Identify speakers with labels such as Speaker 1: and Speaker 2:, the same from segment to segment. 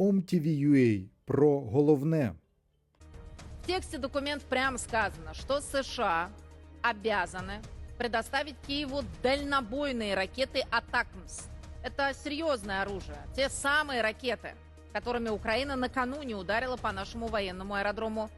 Speaker 1: OMTV.ua про головне.
Speaker 2: В тексте документ прямо сказано, что США обязаны предоставить Киеву дальнобойные ракеты «Атакмс». Это серьезное оружие. Те самые ракеты, которыми Украина накануне ударила по нашему военному аэродрому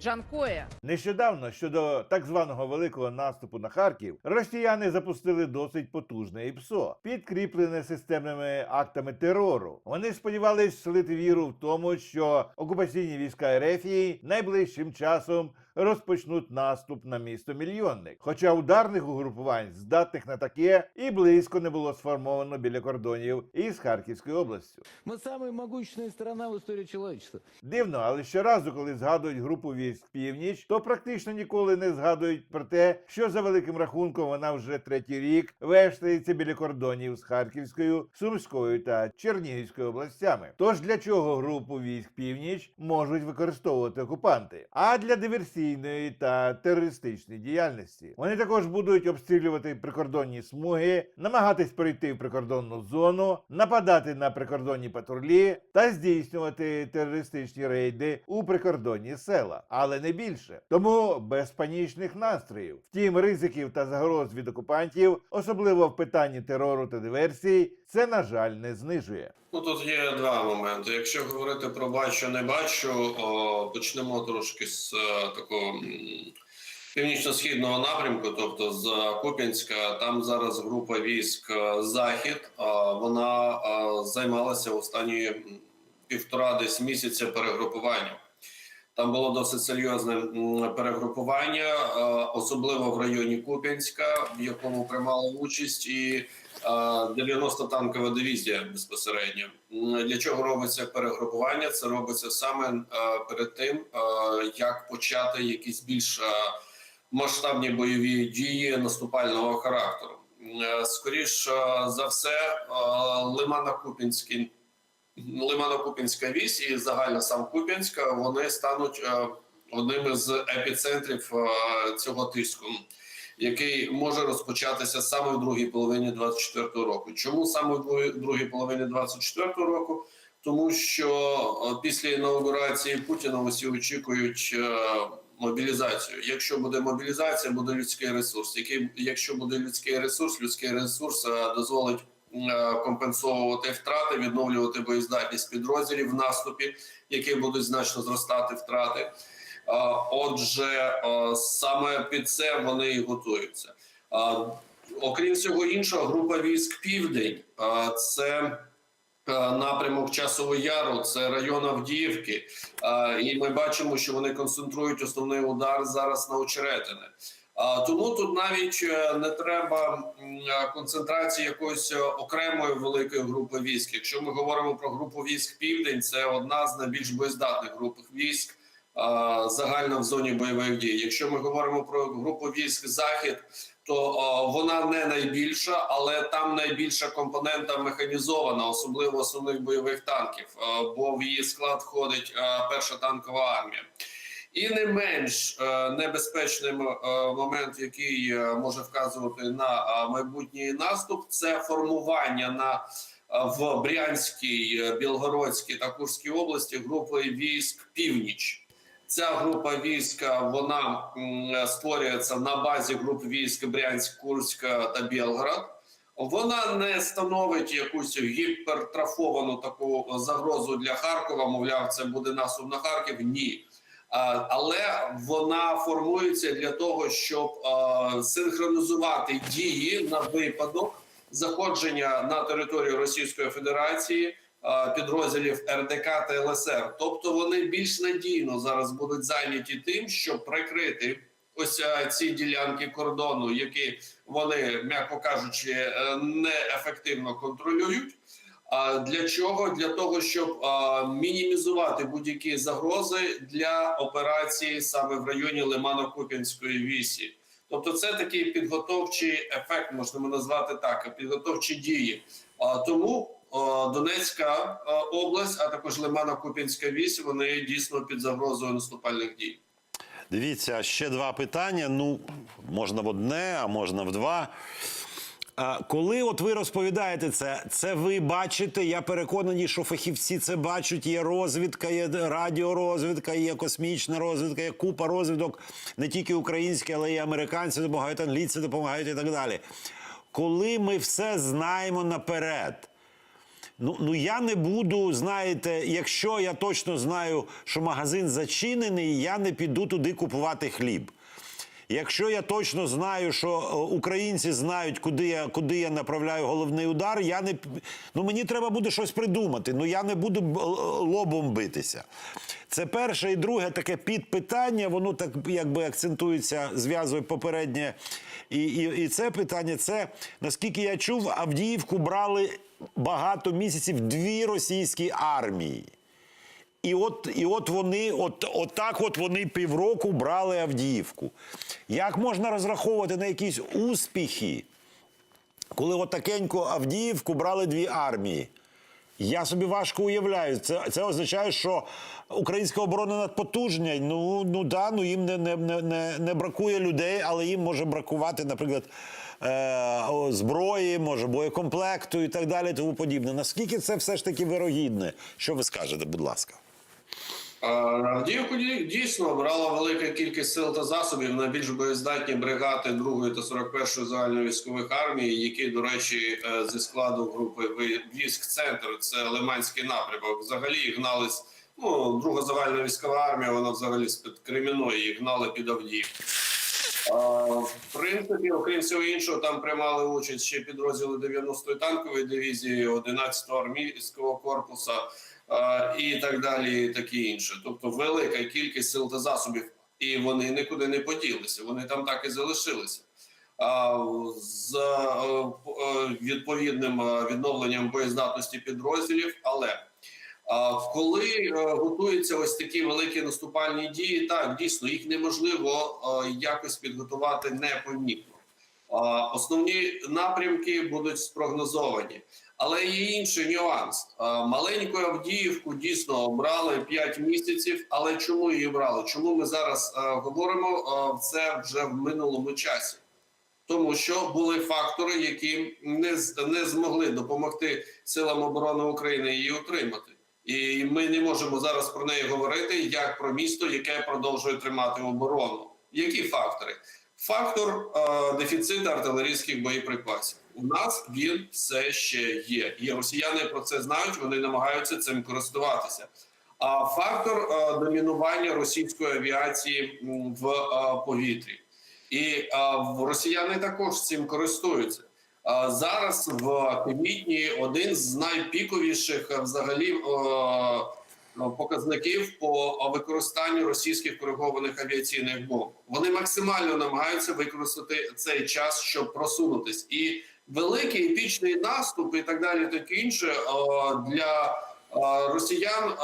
Speaker 2: Джанкоя.
Speaker 3: Нещодавно щодо так званого великого наступу на Харків росіяни запустили досить потужне ІПСО, підкріплене системними актами терору. Вони сподівались слити віру в тому, що окупаційні війська Ерефії найближчим часом розпочнуть наступ на місто мільйонник. Хоча ударних угрупувань, здатних на таке, і близько не було сформовано біля кордонів із Харківською областю.
Speaker 4: Мы самая могущественная страна в истории человечества.
Speaker 3: Дивно, але щоразу, коли згадують групу військ північ, то практично ніколи не згадують про те, що за великим рахунком вона вже третій рік вештається біля кордонів з Харківською, Сумською та Чернігівською областями. Тож для чого групу військ північ можуть використовувати окупанти? А для диверсійної та терористичної діяльності вони також будуть обстрілювати прикордонні смуги, намагатись перейти в прикордонну зону, нападати на прикордонні патрулі та здійснювати терористичні рейди у прикордонні села, але не більше. Тому без панічних настроїв. Втім, ризиків та загроз від окупантів, особливо в питанні терору та диверсій, це на жаль не знижує.
Speaker 5: Ну тут є два моменти. Якщо говорити про бачу, не бачу, о, почнемо трошки з е, такого північно-східного напрямку, тобто з Куп'янська. Там зараз група військ е, Захід. а, Вона е, займалася останні півтора десь місяця перегрупуванням. Там було досить серйозне перегрупування, особливо в районі Куп'янська, в якому приймала участь і 90 танкова дивізія безпосередньо. Для чого робиться перегрупування? Це робиться саме е, перед тим, е, як почати якісь більш е, масштабні бойові дії наступального характеру. М, е, Скоріш е, за все, Лимано-Купінський Лимано-Купінська вісь і загально сам Куп'янська вони стануть одним із епіцентрів цього тиску, який може розпочатися саме в другій половині 24 року. Чому саме в другій половині 24 року? Тому що е, після інаугурації Путіна усі очікують е, мобілізацію. Якщо буде мобілізація, буде людський ресурс. Який, якщо буде людський ресурс, людський ресурс е, дозволить компенсовувати втрати, відновлювати боєздатність підрозділів в наступі, які будуть значно зростати втрати. Отже, саме під це вони і готуються. Окрім всього іншого, група військ Південь це напрямок Часового Яру, це район Авдіївки. І ми бачимо, що вони концентрують основний удар зараз на очеретине. А, Тому тут навіть е, не треба концентрації якоїсь е, окремої великої групи військ. Якщо ми говоримо про групу військ Південь, це одна з найбільш боєздатних груп військ загально в зоні бойових дій. Якщо ми говоримо про групу військ Захід, то вона не найбільша, але там найбільша компонента механізована, особливо основних бойових танків, бо в її склад входить перша танкова армія. І не менш небезпечним момент, який е, може вказувати на майбутній наступ, це формування на в Брянській, е, Білгородській та Курській області групи військ Північ. Ця група війська вона створюється на базі груп військ Брянськ, Курськ та Білгород. Вона не становить якусь гіпертрафовану таку загрозу для Харкова. Мовляв, це буде наступ на Харків. Ні. Але вона формується для того, щоб синхронізувати дії на випадок заходження на територію Російської Федерації підрозділів РДК та ЛСР. Тобто вони більш надійно зараз будуть зайняті тим, щоб прикрити ось ці ділянки кордону, які вони, м'яко кажучи, е, неефективно контролюють. А для чого? Для того, щоб мінімізувати будь-які загрози для операції саме в районі Лимано-Куп'янської вісі. Тобто, це такий підготовчий ефект, можна назвати так, підготовчі дії. А, тому Донецька область, а також Лимано-Куп'янська вісь, вони дійсно під загрозою наступальних дій.
Speaker 6: Дивіться, ще два питання. Ну, можна в одне, а можна в два.
Speaker 1: Коли от ви розповідаєте це, це ви бачите, я переконаний, що фахівці це бачать. Є розвідка, є радіорозвідка, є космічна розвідка, є купа розвідок, не тільки українські, але й американці допомагають, англійці допомагають і так далі. Коли ми все знаємо наперед. Ну, ну я не буду, знаєте, якщо я точно знаю, що магазин зачинений, я не піду туди купувати хліб. Якщо я точно знаю, що е, українці знають, куди я, куди я направляю головний удар, я не ну мені треба буде щось придумати. Ну я не буду лобом битися. Це перше і друге таке підпитання, воно так якби акцентується, зв'язує попереднє. І, і, і це питання, це наскільки я чув, Авдіївку брали багато місяців дві російські армії. І от, і от вони, от, от так от вони півроку брали Авдіївку. Як можна розраховувати на якісь успіхи, коли отакенько Авдіївку брали дві армії? Я собі важко уявляю. Це, це означає, що українська оборона надпотужня. Ну, ну да, ну їм не, не, не, не, бракує людей, але їм може бракувати, наприклад, зброї, може боєкомплекту і так далі, тому подібне. Наскільки це все ж таки вирогідне? Що ви скажете, будь ласка?
Speaker 5: Е, Авдіївку дійсно брала велика кількість сил та засобів на більш боєздатні бригади 2 та 41 загальновійськових армій, які, до речі, е, зі складу групи військ центр, це Лиманський напрямок. Взагалі їх гнались. Ну, друга загальна військова армія, вона взагалі з під Креміної їх гнали під Авдіївку. В принципі, окрім всього іншого, там приймали участь ще підрозділи 90-ї танкової дивізії, 11-го армійського корпусу і так далі, і таке інше. Тобто велика кількість сил та засобів, і вони нікуди не поділися. Вони там так і залишилися. З е, е, відповідним е, відновленням боєздатності підрозділів, але коли е, готуються ось такі великі наступальні дії, так дійсно їх неможливо е, якось підготувати непомітно. Основні напрямки будуть спрогнозовані, але є інший нюанс. Маленьку Авдіївку дійсно обрали 5 місяців. Але чому її брали? Чому ми зараз е, говоримо е, це вже в минулому часі? Тому що були фактори, які не, не змогли допомогти силам оборони України її утримати. І ми не можемо зараз про неї говорити як про місто, яке продовжує тримати оборону. Які фактори? Фактор е, дефіциту артилерійських боєприпасів. У нас він все ще є. І росіяни про це знають, вони намагаються цим користуватися. А фактор е, домінування російської авіації в е, повітрі. І е, росіяни також цим користуються. Зараз в квітні один з найпіковіших е, взагалі е, ну, показників по використанню російських коригованих авіаційних бомб. Вони максимально намагаються використати цей час, щоб просунутись. І великий епічний наступ, і так далі, таке інше е, для е, росіян е,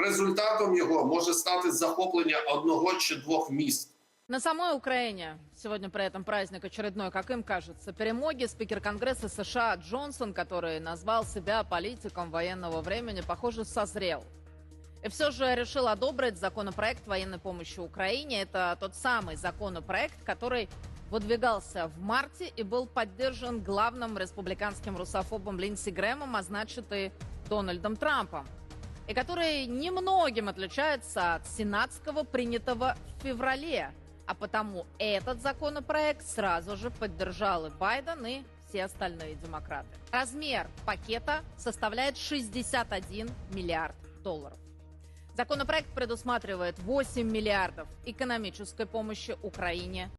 Speaker 5: результатом його може стати захоплення одного чи двох міст.
Speaker 2: На самой Украине сегодня при этом праздник очередной, как им кажется, перемоги. Спикер Конгресса США Джонсон, который назвал себя политиком военного времени, похоже, созрел. И все же решил одобрить законопроект военной помощи Украине. Это тот самый законопроект, который выдвигался в марте и был поддержан главным республиканским русофобом Линдси Грэмом, а значит и Дональдом Трампом и который немногим отличается от сенатского, принятого в феврале. А потому этот законопроект сразу же поддержал и Байден, и все остальные демократы. Размер пакета составляет 61 миллиард долларов. Законопроект предусматривает 8 миллиардов экономической помощи Украине